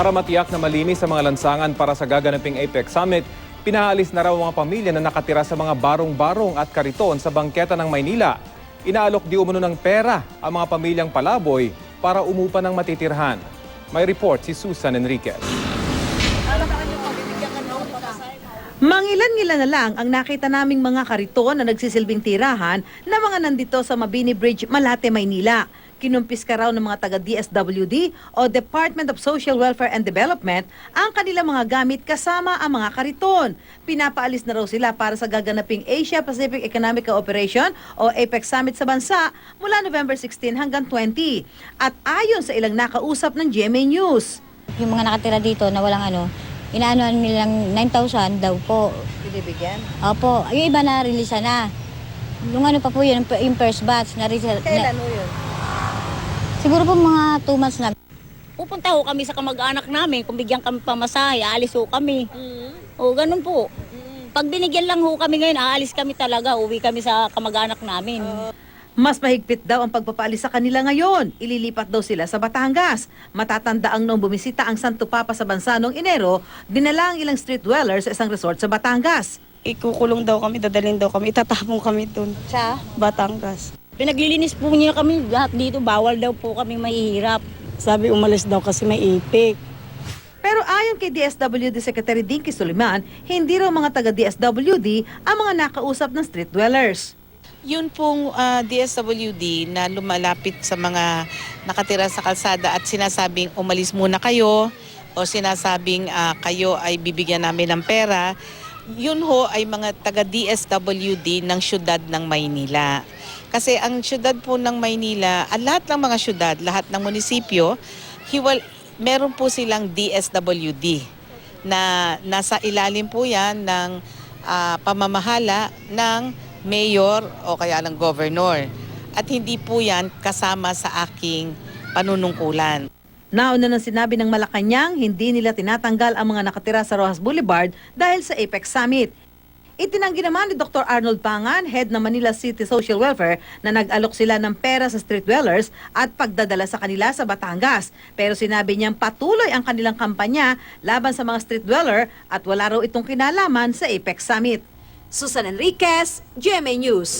Para matiyak na malinis sa mga lansangan para sa gaganaping APEC Summit, pinaalis na raw mga pamilya na nakatira sa mga barong-barong at kariton sa bangketa ng Maynila. Inaalok di umano ng pera ang mga pamilyang palaboy para umupa ng matitirhan. May report si Susan Enriquez. Mangilan-ngilan na lang ang nakita naming mga kariton na nagsisilbing tirahan na mga nandito sa Mabini Bridge, Malate, Maynila. Kinumpis ka raw ng mga taga DSWD o Department of Social Welfare and Development ang kanilang mga gamit kasama ang mga kariton. Pinapaalis na raw sila para sa gaganaping Asia Pacific Economic Cooperation o APEC Summit sa bansa mula November 16 hanggang 20. At ayon sa ilang nakausap ng GMA News. Yung mga nakatira dito na walang ano, inaano nilang 9,000 daw po. Binibigyan? Opo, yung iba na release na. Yung ano pa po yun, yung first batch na release. Na, mo yun? siguro po mga 2 months na. Pupunta ho kami sa kamag-anak namin, kung bigyan kami pamasahe, aalis ho kami. O, ganun po. Pag binigyan lang ho kami ngayon, aalis kami talaga, uwi kami sa kamag-anak namin. Mas mahigpit daw ang pagpapaalis sa kanila ngayon. Ililipat daw sila sa Batangas. Matatanda ang noong bumisita ang Santo Papa sa bansa noong Enero, dinala ang ilang street dwellers sa isang resort sa Batangas. ikukulong daw kami, dadalhin daw kami, itatapon kami dun. Sa? Batangas. Pinaglilinis po niya kami, lahat dito, bawal daw po kami mahihirap. Sabi umalis daw kasi may ipik. Pero ayon kay DSWD Secretary Dinky Suliman, hindi raw mga taga DSWD ang mga nakausap ng street dwellers. Yun pong ah, DSWD na lumalapit sa mga nakatira sa kalsada at sinasabing umalis muna kayo o sinasabing ah, kayo ay bibigyan namin ng pera, yun ho ay mga taga DSWD ng syudad ng Maynila. Kasi ang syudad po ng Maynila, ang lahat ng mga syudad, lahat ng munisipyo, hiwal, meron po silang DSWD na nasa ilalim po yan ng ah, pamamahala ng mayor o kaya ng governor. At hindi po yan kasama sa aking panunungkulan. Nauna nang sinabi ng Malacanang, hindi nila tinatanggal ang mga nakatira sa Rojas Boulevard dahil sa APEC Summit. Itinanggi naman ni Dr. Arnold Pangan, head ng Manila City Social Welfare, na nag-alok sila ng pera sa street dwellers at pagdadala sa kanila sa Batangas. Pero sinabi niyang patuloy ang kanilang kampanya laban sa mga street dweller at wala raw itong kinalaman sa APEC Summit. Susan Enriquez, GMA News.